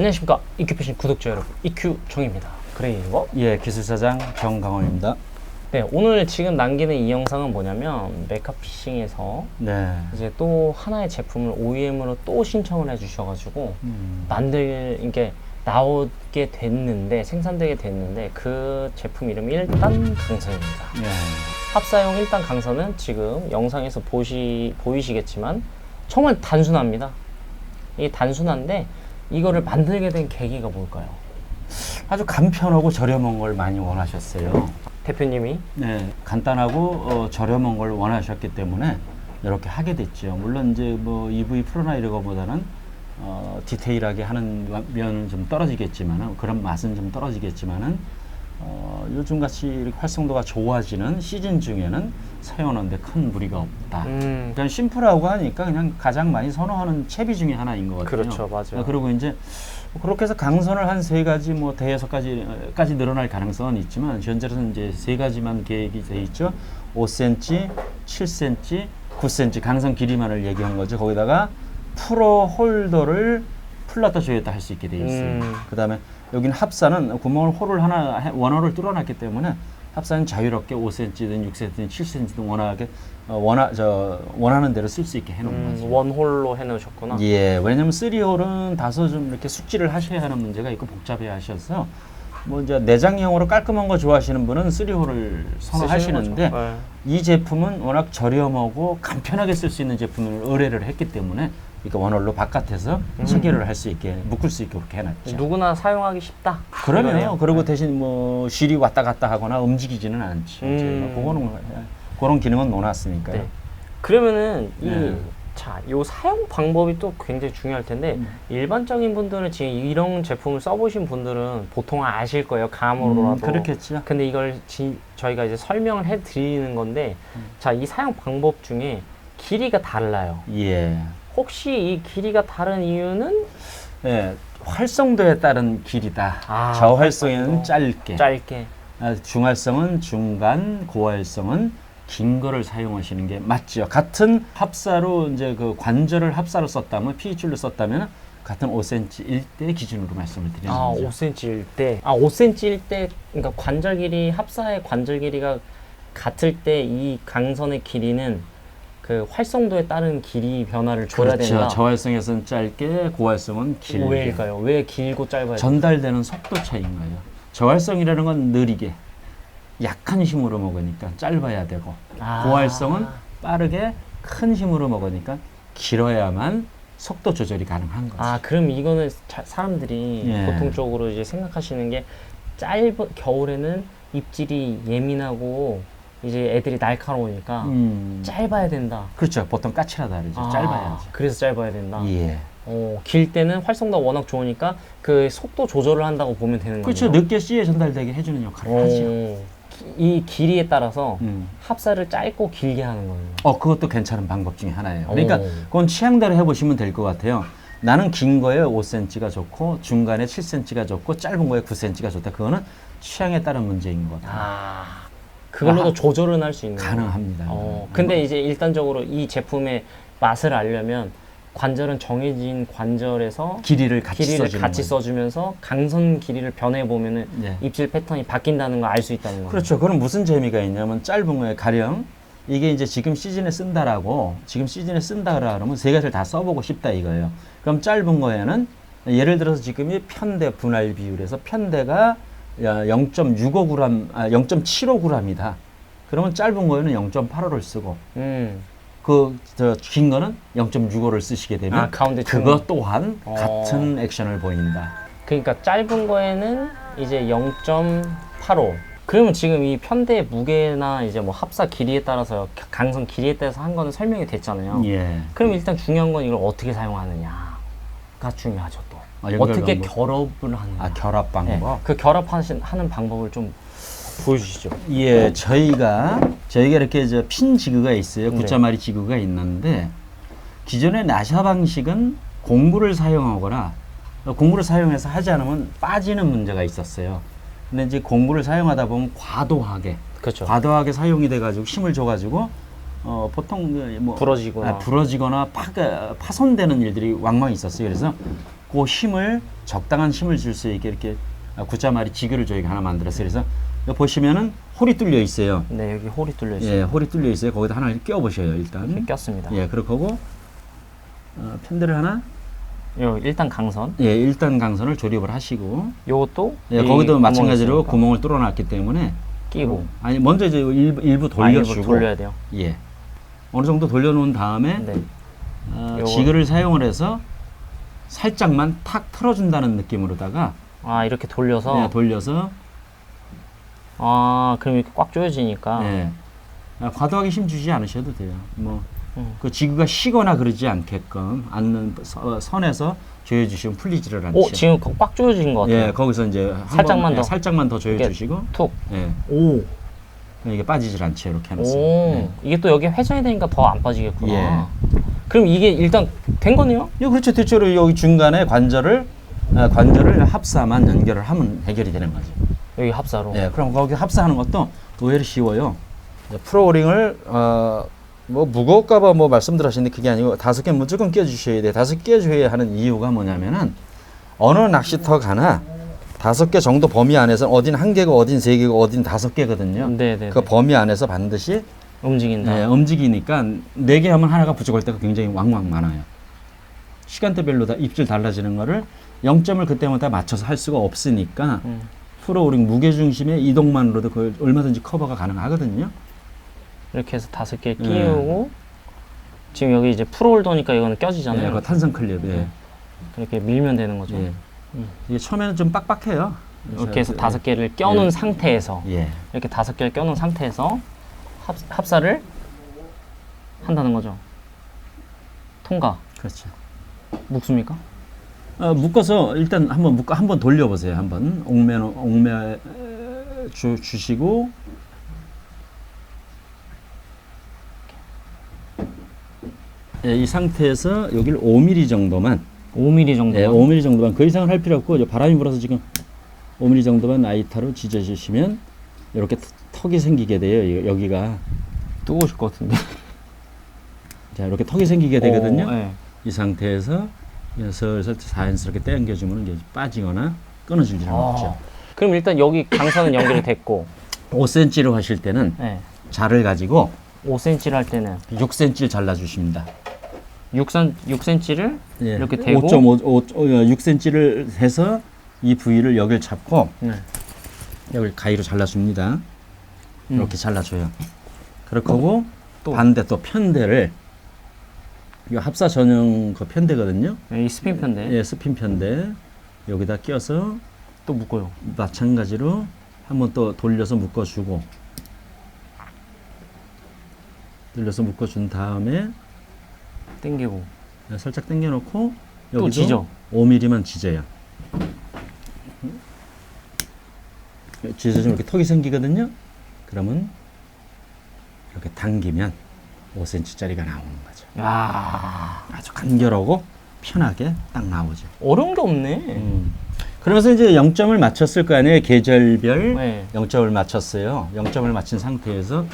안녕하십니까 EQ 패션 구독자 여러분 EQ 정입니다. 그리고 예, 기술사장 정강원입니다. 네 오늘 지금 남기는 이 영상은 뭐냐면 메카피싱에서 네. 이제 또 하나의 제품을 OEM으로 또 신청을 해주셔가지고 음, 만들 이게 나오게 됐는데 생산되게 됐는데 그 제품 이름이 일단 강선입니다. 예. 합사용 일단 강선은 지금 영상에서 보시 보이시겠지만 정말 단순합니다. 이게 단순한데 이거를 만들게 된 계기가 뭘까요? 아주 간편하고 저렴한 걸 많이 원하셨어요. 대표님이 네, 간단하고 어, 저렴한 걸 원하셨기 때문에 이렇게 하게 됐죠. 물론 이제 뭐 EV 프로나 이런 거보다는 어, 디테일하게 하는 면은 좀 떨어지겠지만은 그런 맛은 좀 떨어지겠지만은 어, 요즘 같이 이렇게 활성도가 좋아지는 시즌 중에는 사용하는데 큰 무리가 없다. 음, 그냥 심플하고 하니까 그냥 가장 많이 선호하는 채비 중에 하나인 것 같아요. 그렇죠, 맞아요. 어, 그리고 이제 그렇게 해서 강선을 한 세 가지 뭐 대여섯 가지까지 늘어날 가능성은 있지만 현재로서는 이제 세 가지만 계획이 돼 있죠. 5cm, 7cm, 9cm 강선 길이만을 얘기한 거죠. 거기다가 프로 홀더를 풀렀다 조였다 할 수 있게 돼 있어요. 음. 그다음에 여기는 합사는 구멍을 홀을 하나 해- 원호를 뚫어놨기 때문에 합사는 자유롭게 5cm든 6cm든 7cm든 원하게 어, 원하 저 원하는 대로 쓸 수 있게 해놓은 음, 거죠. 원홀로 해놓으셨구나. 예, 왜냐면 3홀은 다소 좀 이렇게 숙지를 하셔야 하는 문제가 있고 복잡해 하셔서 뭐 이제 내장형으로 깔끔한 거 좋아하시는 분은 3홀을 선호하시는데. 네. 이 제품은 워낙 저렴하고 간편하게 쓸 수 있는 제품을 의뢰를 했기 때문에 그러니까 원홀로 바깥에서 체결을 할 수 있게 묶을 수 있게 그렇게 해놨죠. 누구나 사용하기 쉽다. 그러면 이거네요. 그리고 대신 뭐 실이 왔다 갔다 하거나 움직이지는 않죠. 음. 저희가 그거는 그런 기능은 놓았으니까요. 네. 그러면은 이 네. 자, 요 사용 방법이 또 굉장히 중요할 텐데 음. 일반적인 분들은 지금 이런 제품을 써보신 분들은 보통 아실 거예요 감으로라도. 음, 그렇겠죠. 근데 이걸 지, 저희가 이제 설명을 해드리는 건데 음. 자, 이 사용 방법 중에 길이가 달라요. 예. 혹시 이 길이가 다른 이유는 예, 활성도에 따른 길이다. 아, 저활성에는 활성도. 짧게, 짧게. 아, 중활성은 중간, 고활성은 긴 거를 사용하시는 게 맞죠. 같은 합사로 이제 그 관절을 합사로 썼다면 PH로 썼다면 같은 5cm일 때 기준으로 말씀을 드리는 아, 거죠. 5cm일 때. 아, 5cm일 때, 그러니까 관절 길이, 합사의 관절 길이가 같을 때 이 강선의 길이는 그 활성도에 따른 길이 변화를 줘야 그렇죠. 된다. 저활성에서는 짧게, 고활성은 길게. 왜일까요? 왜 길고 짧아야 돼? 전달되는 속도 차이인 거예요. 저활성이라는 건 느리게, 약한 힘으로 먹으니까 짧아야 되고, 아. 고활성은 빠르게 큰 힘으로 먹으니까 길어야만 속도 조절이 가능한 거죠. 아, 그럼 이거는 자- 사람들이 예. 보통적으로 이제 생각하시는 게 짧은 겨울에는 입질이 예민하고 이제 애들이 날카로우니까 음, 짧아야 된다. 그렇죠. 보통 까칠하다 그러죠. 아, 짧아야죠. 그래서 짧아야 된다. 예. 어, 길 때는 활성도가 워낙 좋으니까 그 속도 조절을 한다고 보면 되는 그렇죠. 거죠. 늦게 C에 전달되게 해주는 역할을 하죠. 어, 기- 이 길이에 따라서 음. 합사를 짧고 길게 하는 거예요. 어, 그것도 괜찮은 방법 중에 하나예요. 그러니까 오. 그건 취향대로 해보시면 될 것 같아요. 나는 긴 거에 5cm가 좋고 중간에 7cm가 좋고 짧은 거에 9cm가 좋다. 그거는 취향에 따른 문제인 것 같아요. 아, 그걸로도 아, 조절은 할 수 있는. 가능합니다. 어, 근데 이제 일단적으로 이 제품의 맛을 알려면 관절은 정해진 관절에서 길이를 같이 길이를 같이. 써주면서 강선 길이를 변해 보면은 네. 입질 패턴이 바뀐다는 걸 알 수 있다는 거예요. 그렇죠. 그럼 무슨 재미가 있냐면 짧은 거에 가령 이게 이제 지금 시즌에 쓴다라고 지금 시즌에 쓴다라 그러면 세 가지를 다 써보고 싶다 이거예요. 그럼 짧은 거에는 예를 들어서 지금이 편대 분할 비율에서 편대가 0.65g, 아, 0.75g이다. 그러면 짧은 거에는 0.85를 쓰고 음, 그저긴 거는 0.65를 쓰시게 되면 아, 가운데 그거 중- 또한 어. 같은 액션을 보인다. 그러니까 짧은 거에는 이제 0.85. 그러면 지금 이 편대의 무게나 이제 뭐 합사 길이에 따라서 가- 강선 길이에 따라서 한 거는 설명이 됐잖아요. 예. 그럼 일단 중요한 건 이걸 어떻게 사용하느냐가 중요하죠 또. 아, 연결 어떻게 방법. 결합을 하느냐. 아 결합 네, 방법. 그 결합하는 하는 방법을 좀 보여주시죠. 예, 저희가 저희가 이렇게 저핀 지그가 있어요. 네. 구자마리 지그가 있는데 기존의 나샤 방식은 공구를 사용하거나 어, 공구를 사용해서 하지 않으면 빠지는 문제가 있었어요. 근데 이제 공구를 사용하다 보면 과도하게 그렇죠. 과도하게 사용이 돼가지고 힘을 줘가지고 어, 보통 그뭐 부러지거나. 아, 부러지거나 파, 파손되는 일들이 왕왕 있었어요. 그래서 그 힘을 적당한 힘을 줄 수 있게 이렇게 아, 구자마리 지그를 저희가 하나 만들었어요. 그래서 보시면은 홀이 뚫려 있어요. 네, 여기 홀이 뚫려 있어요. 예, 홀이 뚫려 있어요. 거기다 하나 끼워 보셔요, 일단. 꼈습니다. 예, 그렇고 어, 펜들을 하나 요 일단 강선. 예, 일단 강선을 조립을 하시고 요것도 예, 이 거기도 마찬가지로 있으니까 구멍을 뚫어 놨기 때문에 끼고 아니 먼저 이제 일부, 일부 아, 일부 돌려주고 돌려야 돼요. 예 어느 정도 돌려 놓은 다음에 네. 어, 지그를 사용을 해서 살짝만 탁 틀어준다는 느낌으로다가 아, 이렇게 돌려서 예, 돌려서 아, 그럼 이렇게 꽉 조여지니까 예, 아, 과도하게 힘 주지 않으셔도 돼요. 뭐그 음. 지그가 쉬거나 그러지 않게끔 않는 서- 선에서 조여주시면 풀리지를 않죠. 오, 어, 지금 거- 꽉 조여진 것 같아요. 예, 거기서 이제 한 살짝만 번, 예, 더. 살짝만 더 조여주시고 툭. 예, 오. 이게 빠지질 않죠. 이렇게 하면서. 오. 예. 이게 또 여기 회전이 되니까 더 안 빠지겠구나. 예. 그럼 이게 일단 된 거네요? 예, 그렇죠. 대체로 여기 중간에 관절을 아, 관절을 합사만 연결을 하면 해결이 되는 거죠. 여기 합사로. 예, 그럼 거기 합사하는 것도 의외로 쉬워요. 프로링을 어, 뭐 무거울까봐 뭐 말씀드렸는데 그게 아니고 다섯 개 무조건 끼워주셔야 돼. 다섯 개 줘야 하는 이유가 뭐냐면은 어느 낚시터 가나 다섯 개 정도 범위 안에서 어딘 한 개고 어딘 세 개고 어딘 다섯 개거든요. 네, 네. 그 범위 안에서 반드시 움직인다. 네, 움직이니까 네 개 하면 하나가 부족할 때가 굉장히 왕왕 많아요. 시간대별로 다 입질 달라지는 거를 0점을 그때마다 맞춰서 할 수가 없으니까 음. 프로우링 무게 중심의 이동만으로도 그 얼마든지 커버가 가능하거든요. 이렇게 해서 다섯 개 예. 끼우고 지금 여기 이제 프로홀더니까 이거는 예, 껴지잖아요. 그 탄성 클립. 예. 이렇게 밀면 되는 거죠. 예. 음. 이게 처음에는 좀 빡빡해요. 이렇게 해서 예. 다섯 개를 껴놓은 예. 상태에서 예. 이렇게 다섯 개를 껴놓은 상태에서 합, 합사를 한다는 거죠. 통과. 그렇죠. 묵습니까? 어, 묶어서 일단 한번 묶어 한번 돌려보세요. 한번 옥매 옥매 주, 주시고 예, 이 상태에서 여기를 5mm 정도만 5mm 정도. 예, 5mm 정도만 그 이상은 할 필요 없고 바람이 불어서 지금 5mm 정도만 아이타로 지져주시면 이렇게 턱- 턱이 생기게 돼요. 이- 여기가 뜨거우실 것 같은데. 자 이렇게 턱이 생기게 되거든요. 어, 예. 이 상태에서 슬슬 자연스럽게 당겨주면 이제 빠지거나 끊어질 일은 아. 없죠. 그럼 일단 여기 강선은 연결이 됐고, 5cm로 하실 때는 예. 자를 가지고 5cm를 할 때는 6cm를 잘라주십니다. 6cm, 6cm를 예. 이렇게 대고 5.5, 6cm를 해서 이 부위를 여기를 잡고 네. 여기를 가위로 잘라줍니다. 음. 이렇게 잘라줘요. 그렇고 하고 또. 반대 또 편대를 이 합사 전용 그 편대거든요. 이 스핀 편대 예, 스핀 편대 여기다 끼워서 또 묶어요. 마찬가지로 한번 또 돌려서 묶어주고 돌려서 묶어준 다음에 당기고 살짝 당겨놓고 또 여기도 지져. 5mm만 지져요. 지져주면 이렇게 턱이 생기거든요. 그러면 이렇게 당기면 5cm짜리가 나오는 거죠. 야 아주 간결하고 편하게 딱 나오죠. 어려운 게 없네. 음. 그러면서 이제 0점을 맞췄을 거 아니에요. 계절별 네. 0점을 맞췄어요. 0점을 맞춘 상태에서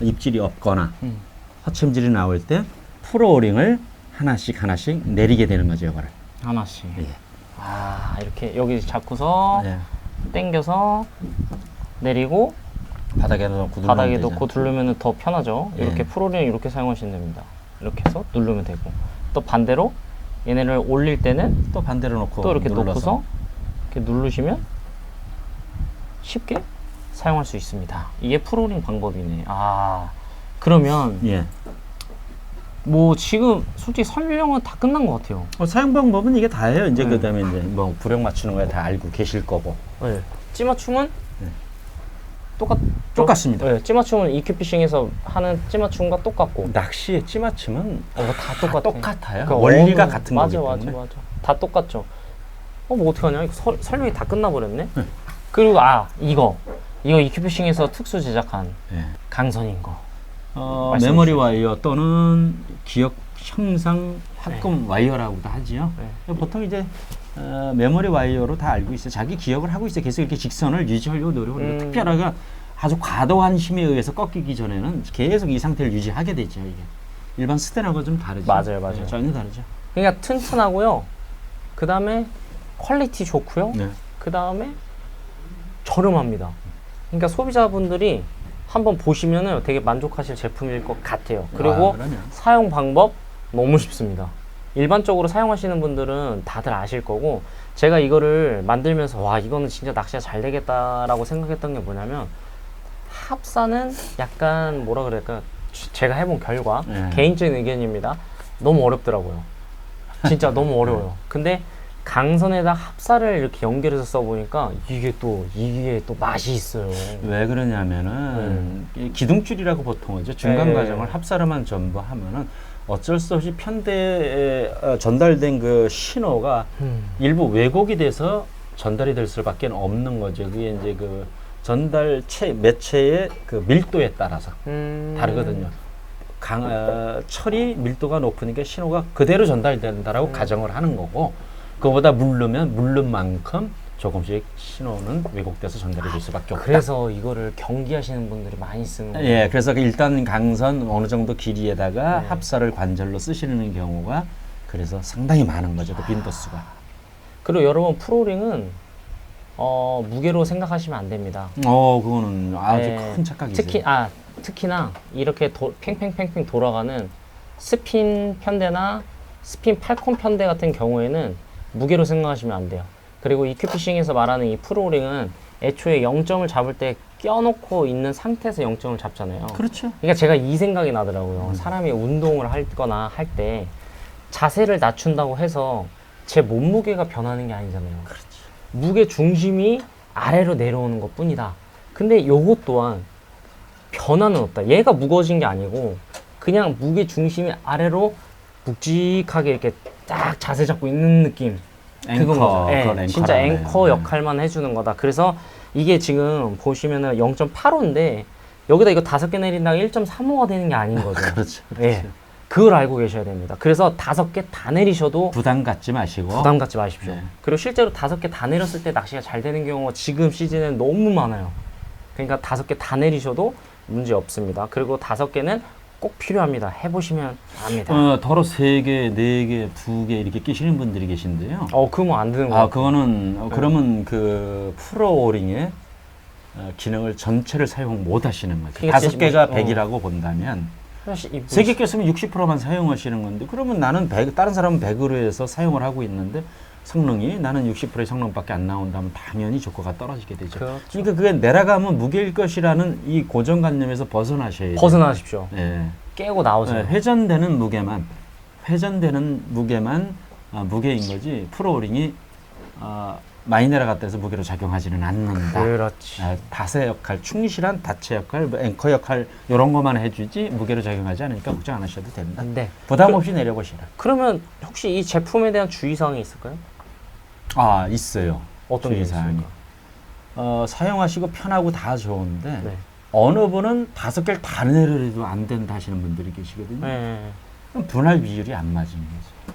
입질이 없거나 음. 허첨질이 나올 때 프로오링을 하나씩 하나씩 내리게 되는 거죠, 이거를. 하나씩. 예. 아 이렇게 여기 잡고서 예. 당겨서 내리고 바닥에 놓고 바닥에 놓고. 누르면 더 편하죠. 예. 이렇게 프로링 이렇게 사용하시면 됩니다. 이렇게 해서 누르면 되고 또 반대로 얘네를 올릴 때는 또 반대로 놓고 또 이렇게 눌러서. 놓고서 이렇게 누르시면 쉽게 사용할 수 있습니다. 이게 프로링 방법이네. 아 그러면 예. 뭐 지금 솔직히 설명은 다 끝난 것 같아요. 어, 사용 방법은 이게 다예요. 이제 네. 그다음에 이제 뭐 부력 맞추는 거에 다 알고 계실 거고. 네. 찌맞춤은 네. 똑같 똑같습니다. 네, 찌맞춤은 EQ 피싱에서 하는 찌맞춤과 똑같고 낚시의 찌맞춤은 어, 다 똑같아. 똑같아요. 그 원리가 어느- 같은 맞아, 거기 맞아, 때문에. 맞아. 다 똑같죠. 어, 뭐 어떡하냐? 이거 설, 설명이 다 끝나버렸네. 네. 그리고 아 이거 이거 EQ 피싱에서 특수 제작한 예. 강선인 거. 어, 메모리. 와이어 또는 기억 형상 합금 와이어라고도 하지요. 네. 보통 이제 어, 메모리 와이어로 다 알고 있어요. 자기 기억을 하고 있어요. 계속 이렇게 직선을 유지하려고 노력을 해요. 음. 특별하게 아주 과도한 힘에 의해서 꺾이기 전에는 계속 이 상태를 유지하게 되죠. 이게 일반 스텐하고 좀 다르죠. 맞아요, 맞아요. 네, 전혀 다르죠. 그러니까 튼튼하고요. 그 다음에 퀄리티 좋고요. 네. 그 다음에 저렴합니다. 그러니까 소비자분들이 한번 보시면은 되게 만족하실 제품일 것 같아요. 그리고 아. 사용 방법 너무 쉽습니다. 일반적으로 사용하시는 분들은 다들 아실 거고 제가 이거를 만들면서 와 이거는 진짜 낚시가 잘 되겠다라고 생각했던 게 뭐냐면 합사는 약간 뭐라 그럴까 지- 제가 해본 결과 네. 개인적인 의견입니다. 너무 어렵더라고요. 진짜 너무 어려워요. 근데 강선에다 합사를 이렇게 연결해서 써보니까 이게 또 이게 또 맛이 있어요. 왜 그러냐면은 이 기둥줄이라고 보통 하죠. 중간 네. 과정을 합사로만 전부 하면은 어쩔 수 없이 편대에 어, 전달된 그 신호가 음. 일부 왜곡이 돼서 전달이 될 수밖에 없는 거죠. 그게 이제 그 전달체 매체의 그 밀도에 따라서 음. 다르거든요. 강, 어, 철이 밀도가 높으니까 신호가 그대로 전달된다라고 음. 가정을 하는 거고 그거보다 물르면 물른 만큼 조금씩 신호는 왜곡돼서 전달이 될 수밖에 없다. 그래서 이거를 경기하시는 분들이 많이 쓰는 거예요. 예, 그래서 그 일단 강선 어느 정도 길이에다가 네. 합사를 관절로 쓰시는 경우가 그래서 상당히 많은 거죠. 그 빈도수가. 그리고 여러분 프로링은 어, 무게로 생각하시면 안 됩니다. 어, 그거는 아주 네. 큰 착각이죠. 특히 아 특히나 이렇게 도, 팽팽팽팽 돌아가는 스핀 편대나 스핀 팔콘 편대 같은 경우에는 무게로 생각하시면 안 돼요. 그리고 이큐피싱에서 말하는 이 프로링은 애초에 0점을 잡을 때 껴놓고 있는 상태에서 0점을 잡잖아요. 그렇죠. 그러니까 제가 이 생각이 나더라고요. 사람이 운동을 할 거나 할 때 자세를 낮춘다고 해서 제 몸무게가 변하는 게 아니잖아요. 그렇죠. 무게 중심이 아래로 내려오는 것 뿐이다. 근데 요것 또한 변화는 없다. 얘가 무거워진 게 아니고 그냥 무게 중심이 아래로 묵직하게 이렇게 딱 자세 잡고 있는 느낌. 그건 앵커, 거죠. 예, 그건 진짜 앵커라는 앵커. 역할만 해주는 거다. 그래서 이게 지금 보시면은 0.85인데 여기다 이거 다섯 개 내린다고 1.35가 되는 게 아닌 거죠. 그렇죠. 그렇죠. 예. 그걸 알고 계셔야 됩니다. 그래서 다섯 개 다 내리셔도 부담 갖지 마시고 부담 갖지 마십시오. 네. 그리고 실제로 다섯 개 다 내렸을 때 낚시가 잘 되는 경우가 지금 시즌에 너무 많아요. 그러니까 다섯 개 다 내리셔도 문제 없습니다. 그리고 다섯 개는 꼭 필요합니다. 해보시면 압니다. 어, 더러 세 개, 네 개, 두 개 이렇게 끼시는 분들이 계신데요. 어, 그거 안 되는 거 아. 그거는 어, 네. 그러면 그 프로 오링의 어, 기능을 전체를 사용 못 하시는 거죠. 그게 다섯 진짜 개가 멋있- 어. 100이라고 본다면 사실 이 세 개 꼈으면 60%만 사용하시는 건데 그러면 나는 100, 다른 사람은 100으로 해서 사용을 하고 있는데 성능이 나는 60%의 성능밖에 안 나온다면 당연히 조커가 떨어지게 되죠. 그렇죠. 그러니까 그게 내려가면 무게일 것이라는 이 고정관념에서 벗어나셔야 돼요. 벗어나십시오. 예. 깨고 나오세요. 네, 회전되는 무게만 회전되는 무게만 아, 무게인 거지 프로오링이 아, 많이 내려갔다 해서 무게로 작용하지는 않는다. 그렇지. 아, 다세 역할, 충실한 다체 역할, 뭐 앵커 역할 이런 것만 해주지 무게로 작용하지 않으니까 걱정 안 하셔도 된다. 네. 부담 없이 내려보시라. 그러면 혹시 이 제품에 대한 주의사항이 있을까요? 아 있어요. 어떤 게 주의사항이. 있습니까? 어, 사용하시고 편하고 다 좋은데 네. 어느 분은 다섯 개를 다 내려도 안 된다 하시는 분들이 계시거든요. 네. 그럼 분할 비율이 안 맞은 거죠.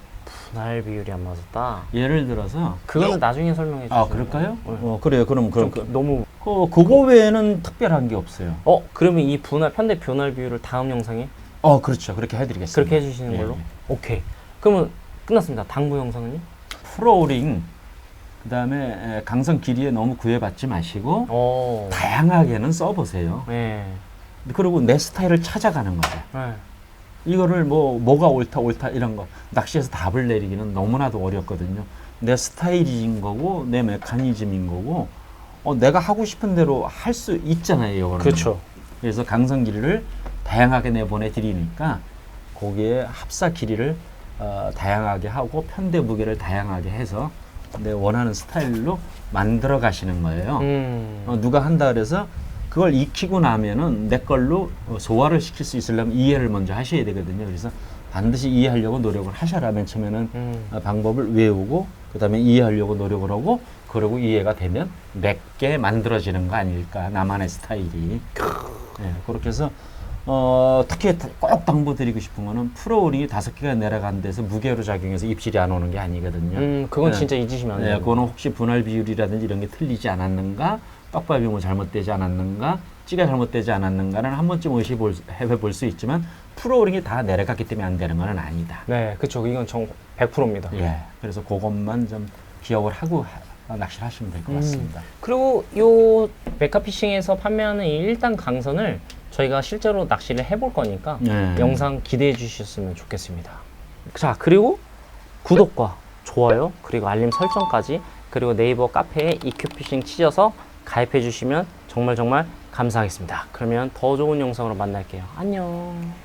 분할 비율이 안 맞았다. 예를 들어서 그거는 나중에 설명해 주세요. 아 그럴까요? 네. 어 그래요. 그럼 그럼 좀 그, 너무 그 그거 외에는 특별한 게 없어요. 어 그러면 이 분할 편대 분할 비율을 다음 영상에 어 그렇죠. 그렇게 해드리겠습니다. 그렇게 해주시는 예, 걸로 예. 오케이 그러면 끝났습니다 당부 영상은요 프로링 그다음에 에, 강성 길이에 너무 구애받지 마시고 어 다양하게는 써보세요. 네. 그리고 내 스타일을 찾아가는 거죠. 네. 이거를 뭐 뭐가 옳다 옳다 이런 거 낚시에서 답을 내리기는 너무나도 어렵거든요. 내 스타일인 거고 내 메커니즘인 거고 어, 내가 하고 싶은 대로 할 수 있잖아요. 이거는. 그렇죠 그래서 강성 길이를 다양하게 내보내 드리니까 거기에 합사 길이를 어, 다양하게 하고 편대 무게를 다양하게 해서 내 원하는 스타일로 만들어 가시는 거예요. 음. 어, 누가 한다 그래서 그걸 익히고 나면은 내 걸로 어, 소화를 시킬 수 있으려면 이해를 먼저 하셔야 되거든요. 그래서 반드시 이해하려고 노력을 하셔라. 맨 처음에는 음. 어, 방법을 외우고 그다음에 이해하려고 노력을 하고 그러고 이해가 되면 맵게 만들어지는 거 아닐까 나만의 스타일이 예, 그렇게 해서 어, 특히 다- 꼭 당부드리고 싶은 거는 프로오링이 다섯 개가 내려간 데서 무게로 작용해서 입질이 안 오는 게 아니거든요. 음 그건 네. 진짜 잊으시면 안 네, 돼요 그거는 혹시 분할 비율이라든지 이런 게 틀리지 않았는가, 떡밥이 뭐 잘못되지 않았는가, 찌가 잘못되지 않았는가는 한 번쯤 의심해 볼 수 있지만 프로그램이 다 내려갔기 때문에 안 되는 건 아니다. 네, 그쵸. 이건 정 100%입니다. 예. 그래서 그것만 좀 기억을 하고 하- 낚시를 하시면 될것 음. 같습니다. 그리고 요 메카피싱에서 판매하는 이 1단 강선을 저희가 실제로 낚시를 해볼 거니까 네. 영상 기대해 주셨으면 좋겠습니다. 자, 그리고 구독과 좋아요, 그리고 알림 설정까지 그리고 네이버 카페에 이큐피싱 치셔서 가입해 주시면 정말 정말 감사하겠습니다. 그러면 더 좋은 영상으로 만날게요. 안녕.